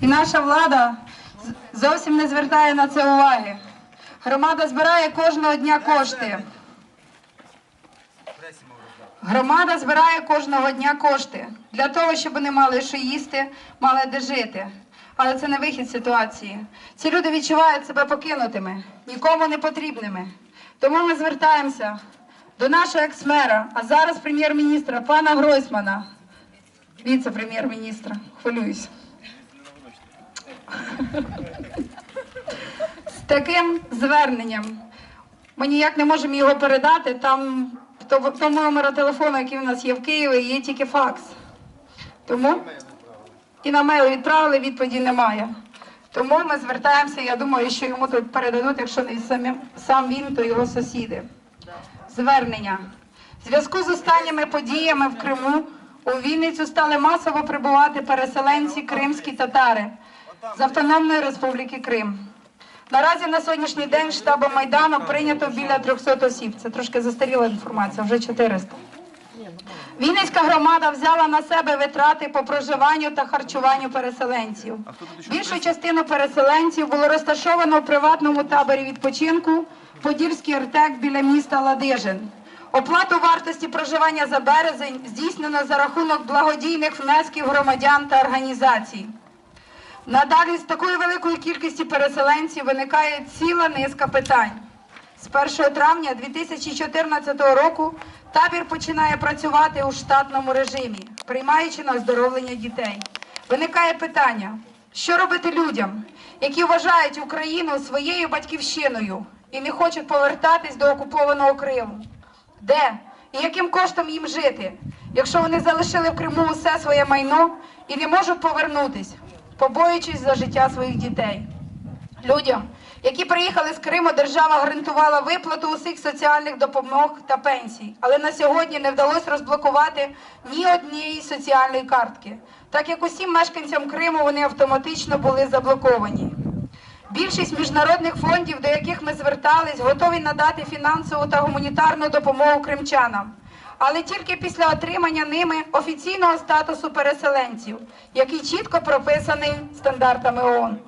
І наша влада зовсім не звертає на це уваги. Громада збирає кожного дня кошти. Громада збирає кожного дня кошти для того, щоб вони мали що їсти, мали де жити. Але це не вихід ситуації. Ці люди відчувають себе покинутими, нікому не потрібними. Тому ми звертаємося до нашого екс-мера, а зараз прем'єр-міністра пана Гройсмана, віце-прем'єр-міністра. Хвилююсь. З таким зверненням. Ми ніяк не можемо його передати. Там в то- в тому номеру телефону, який у нас є в Києві, є тільки факс. Тому і на мейл відправили, відповіді немає. Тому ми звертаємося, я думаю, що йому тут передадуть, якщо не самі, сам він, то його сусіди. Звернення. В зв'язку з останніми подіями в Криму у Вінницю стали масово прибувати переселенці кримські татари з Автономної Республіки Крим. Наразі на сьогоднішній день штабом Майдану прийнято біля 300 осіб. Це трошки застаріла інформація, вже 400. Вінницька громада взяла на себе витрати по проживанню та харчуванню переселенців. Більшу частину переселенців було розташовано в приватному таборі відпочинку Подільський Артек біля міста Ладижин. Оплату вартості проживання за березень здійснено за рахунок благодійних внесків громадян та організацій. Надалі з такою великою кількістю переселенців виникає ціла низка питань. З 1 травня 2014 року табір починає працювати у штатному режимі, приймаючи на оздоровлення дітей. Виникає питання, що робити людям, які вважають Україну своєю батьківщиною і не хочуть повертатись до окупованого Криму? Де і яким коштом їм жити, якщо вони залишили в Криму усе своє майно і не можуть повернутись, побоюючись за життя своїх дітей? Людям, які приїхали з Криму, держава гарантувала виплату усіх соціальних допомог та пенсій, але на сьогодні не вдалося розблокувати ні однієї соціальної картки, так як усім мешканцям Криму вони автоматично були заблоковані. Більшість міжнародних фондів, до яких ми звертались, готові надати фінансову та гуманітарну допомогу кримчанам, але тільки після отримання ними офіційного статусу переселенців, який чітко прописаний стандартами ООН.